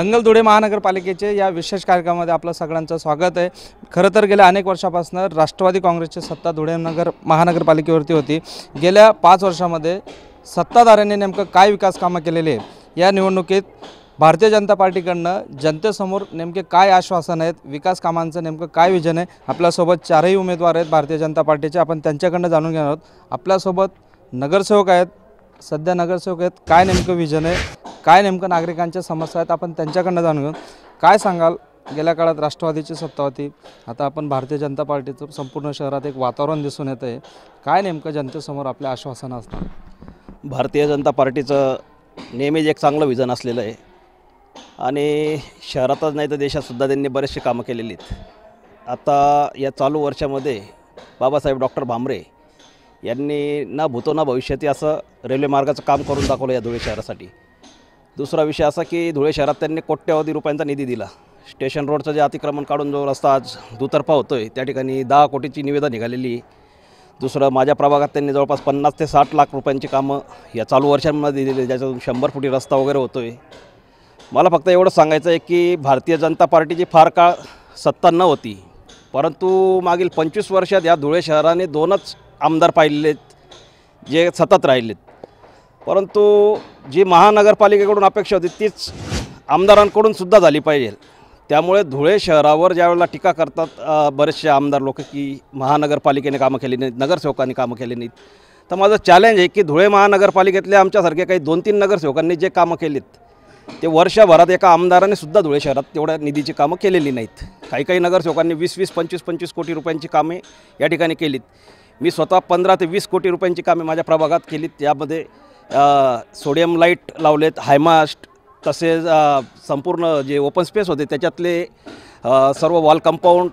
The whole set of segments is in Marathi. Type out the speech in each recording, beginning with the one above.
दंगल धुळे महानगरपालिकेचे या विशेष कार्यक्रमामध्ये आपलं सगळ्यांचं स्वागत आहे. खरं तर गेल्या अनेक वर्षापासून राष्ट्रवादी काँग्रेसची सत्ता धुळे नगर महानगरपालिकेवरती होती. गेल्या पाच वर्षामध्ये सत्ताधाऱ्यांनी नेमकं काय विकास कामं केलेली आहे या निवडणुकीत भारतीय जनता पार्टीकडनं जनतेसमोर नेमके काय आश्वासन आहेत? विकास कामांचं नेमकं काय विजन आहे? आपल्यासोबत चारही उमेदवार आहेत भारतीय जनता पार्टीचे. आपण त्यांच्याकडनं जाणून घेणार आहोत. आपल्यासोबत नगरसेवक आहेत. सध्या नगरसेवक आहेत. काय नेमकं विजन आहे? काय नेमकं नागरिकांच्या समस्या आहेत आपण त्यांच्याकडनं जाणून घेऊ. काय सांगाल? गेल्या काळात राष्ट्रवादीची सत्ता होती. आता आपण भारतीय जनता पार्टीचं संपूर्ण शहरात एक वातावरण दिसून येतं आहे. काय नेमकं जनतेसमोर आपल्या आश्वासनं असतात भारतीय जनता पार्टीचं नेहमीच एक चांगलं विजन असलेलं आहे. आणि शहरातच नाही तर देशातसुद्धा त्यांनी बरेचसे कामं केलेली आहेत. आता या चालू वर्षामध्ये बाबासाहेब डॉक्टर भामरे यांनी ना भूतो ना भविष्यती असं रेल्वे मार्गाचं काम करून दाखवलं या धुळे शहरासाठी. दुसरा विषय असा की धुळे शहरात त्यांनी कोट्यवधी रुपयांचा निधी दिला. स्टेशन रोडचं जे अतिक्रमण काढून जो रस्ता आज दुतर्फा होतो आहे त्या ठिकाणी दहा कोटीची निविदा निघालेली. आहे. दुसरं माझ्या प्रभागात त्यांनी जवळपास पन्नास ते साठ लाख रुपयांची कामं या चालू वर्षांमध्ये दिलेली ज्याच्यातून शंभर फुटी रस्ता वगैरे होतो आहे मला फक्त एवढं सांगायचं आहे की भारतीय जनता पार्टीची फार काळ सत्ता न होती परंतु मागील पंचवीस वर्षात या धुळे शहराने दोनच आमदार पाहिलेले आहेत जे सतत राहिलेत. परंतु जी महानगरपालिकेकडून अपेक्षा होती तीच आमदारांकडून सुद्धा झाली पाहिजे. त्यामुळे धुळे शहरावर ज्यावेळेला टीका करतात बरेचसे आमदार लोक की महानगरपालिकेने कामं केली नाहीत नगरसेवकांनी कामं केली नाहीत. तर माझं चॅलेंज आहे की धुळे महानगरपालिकेतले आमच्यासारखे काही दोन तीन नगरसेवकांनी जे कामं केलीत ते वर्षभरात एका आमदाराने सुद्धा धुळे शहरात तेवढ्या निधीची कामं केलेली नाहीत. काही काही नगरसेवकांनी वीस वीस पंचवीस पंचवीस कोटी रुपयांची कामे या ठिकाणी केलीत. मी स्वतः पंधरा ते वीस कोटी रुपयांची कामे माझ्या प्रभागात केलीत त्यामध्ये सोडियम लाइट लावलेत हायमास्ट तसेच संपूर्ण जे ओपन स्पेस होते त्याच्यातले सर्व वॉल कंपाऊंड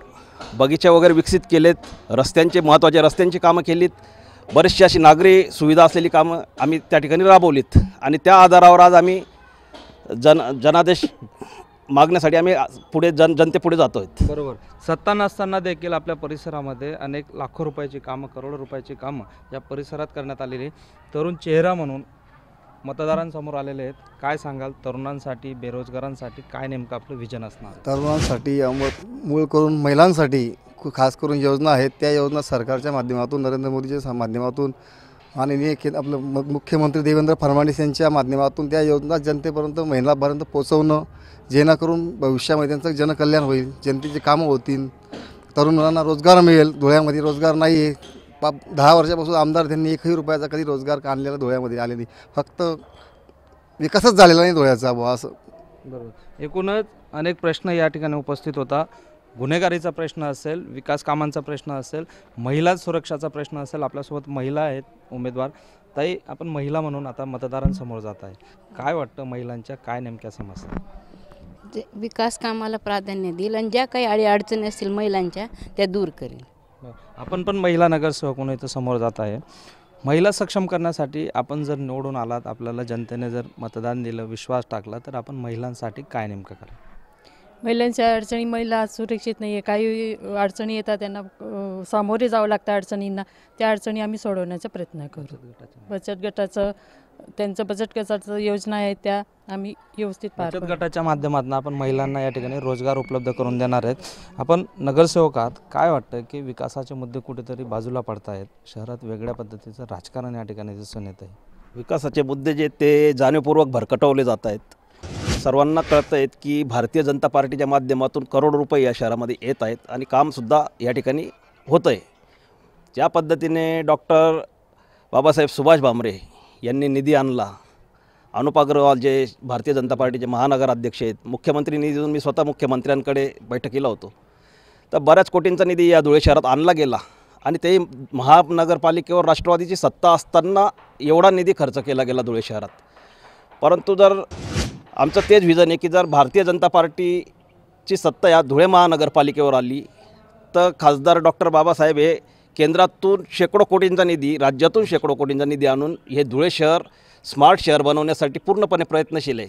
बगीचे वगैरे विकसित केलेत रस्त्यांचे महत्त्वाचे रस्त्यांची कामं केलीत. बरीचशी अशी नागरी सुविधा असलेली कामं आम्ही त्या ठिकाणी राबवलीत. आणि त्या आधारावर आज आम्ही जन जनादेश मागण्यासाठी आम्ही पुढे जन जनतेपुढे जातो आहेत बरोबर. सत्ता नसताना देखील आपल्या परिसरामध्ये अनेक लाखो रुपयाची कामं करोडो रुपयाची कामं या परिसरात करण्यात आलेली. तरुण चेहरा म्हणून मतदारांसमोर आलेले आहेत. काय सांगाल? तरुणांसाठी बेरोजगारांसाठी काय नेमकं आपलं विजन असणार? तरुणांसाठी मूळ करून महिलांसाठी खास करून योजना आहेत. त्या योजना सरकारच्या माध्यमातून नरेंद्र मोदीच्या माध्यमातून माननीय के आपलं म- मुख्यमंत्री देवेंद्र फडणवीस यांच्या माध्यमातून त्या योजना जनतेपर्यंत महिलापर्यंत पोचवणं जेणेकरून भविष्यामध्ये त्यांचं जनकल्याण होईल जनतेची कामं होतील तरुण मुलांना रोजगार मिळेल. धुळ्यामध्ये रोजगार नाही आहे पा दहा वर्षापासून आमदार त्यांनी एकही रुपयाचा कधी रोजगार आणलेला धुळ्यामध्ये आले नाही फक्त विकासच झालेला नाही धुळ्याचा बुवा असं. बरोबर. एकूणच अनेक प्रश्न या ठिकाणी उपस्थित होता. गुन्हेगारीचा प्रश्न असेल विकास कामांचा प्रश्न असेल महिला सुरक्षाचा प्रश्न असेल आपल्यासोबत महिला आहेत उमेदवार. ताई आपण महिला म्हणून आता मतदारांसमोर जात आहे. काय वाटतं महिलांच्या काय नेमक्या समस्या? जे विकास कामाला प्राधान्य देईल आणि ज्या काही अडी अडचणी असतील महिलांच्या त्या दूर करेल. आपण पण महिला नगरसेवक म्हणून इथं समोर जात आहे. महिला सक्षम करण्यासाठी आपण जर निवडून आलात आपल्याला जनतेने जर मतदान दिलं विश्वास टाकला तर आपण महिलांसाठी काय नेमकं करा महिलांच्या अडचणी महिला सुरक्षित नाही आहे काही अडचणी येतात त्यांना सामोरे जावं लागतं अडचणींना. त्या अडचणी आम्ही सोडवण्याचा प्रयत्न करू. बचत गटाचं. त्यांचं बचत गटाचं योजना आहे त्या. आम्ही व्यवस्थित पार बचत. गटाच्या माध्यमातून आपण महिलांना या ठिकाणी रोजगार उपलब्ध करून देणार आहेत. आपण नगरसेवक आहात काय वाटतं की विकासाचे मुद्दे कुठेतरी बाजूला पडत आहेत शहरात वेगळ्या पद्धतीचं राजकारण या ठिकाणी दिसून येत आहे. विकासाचे मुद्दे जे ते जाणीवपूर्वक भरकटवले जात आहेत. सर्वांना कळतं आहेत की भारतीय जनता पार्टीच्या माध्यमातून करोडो रुपये या शहरामध्ये येत आहेत आणि कामसुद्धा या ठिकाणी होतं आहे ज्या पद्धतीने डॉक्टर बाबासाहेब सुभाष भामरे यांनी निधी आणला अनुप अग्रवाल जे भारतीय जनता पार्टीचे महानगर अध्यक्ष आहेत मुख्यमंत्री निधीतून मी स्वतः मुख्यमंत्र्यांकडे बैठकीला होतो तर बऱ्याच कोटींचा निधी या धुळे शहरात आणला गेला आणि ते महानगरपालिकेवर राष्ट्रवादीची सत्ता असताना एवढा निधी खर्च केला गेला धुळे शहरात. परंतु जर आमचं तेच विजन आहे की जर भारतीय जनता पार्टीची सत्ता या धुळे महानगरपालिकेवर आली तर खासदार डॉक्टर बाबासाहेब हे केंद्रातून शेकडो कोटींचा निधी राज्यातून शेकडो कोटींचा निधी आणून हे धुळे शहर स्मार्ट शहर बनवण्यासाठी पूर्णपणे प्रयत्नशील आहे.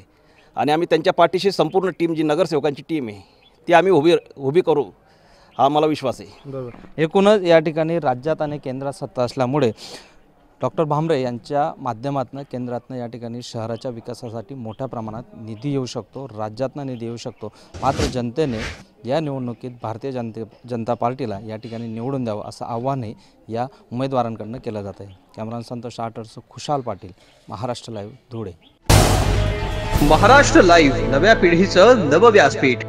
आणि आम्ही त्यांच्या पाठीशी संपूर्ण टीम जी नगरसेवकांची टीम आहे ती आम्ही उभी उभी करू हा मला विश्वास आहे. बरोबर. एकूणच या ठिकाणी राज्यात आणि केंद्रात सत्ता असल्यामुळे डॉक्टर भामरे यांच्या माध्यमातून केंद्रातनं या ठिकाणी शहराच्या विकासासाठी मोठ्या प्रमाणात निधी येऊ शकतो राज्यातनं निधी येऊ शकतो. मात्र जनतेने या निवडणुकीत भारतीय जनते जनता पार्टीला या ठिकाणी निवडून द्यावं असं आव्हानही या उमेदवारांकडनं केलं जात आहे. कॅमेरान संतोष आटरसं खुशाल पाटील महाराष्ट्र लाईव्ह धुळे. महाराष्ट्र लाईव्ह नव्या पिढीचं नवव्यासपीठ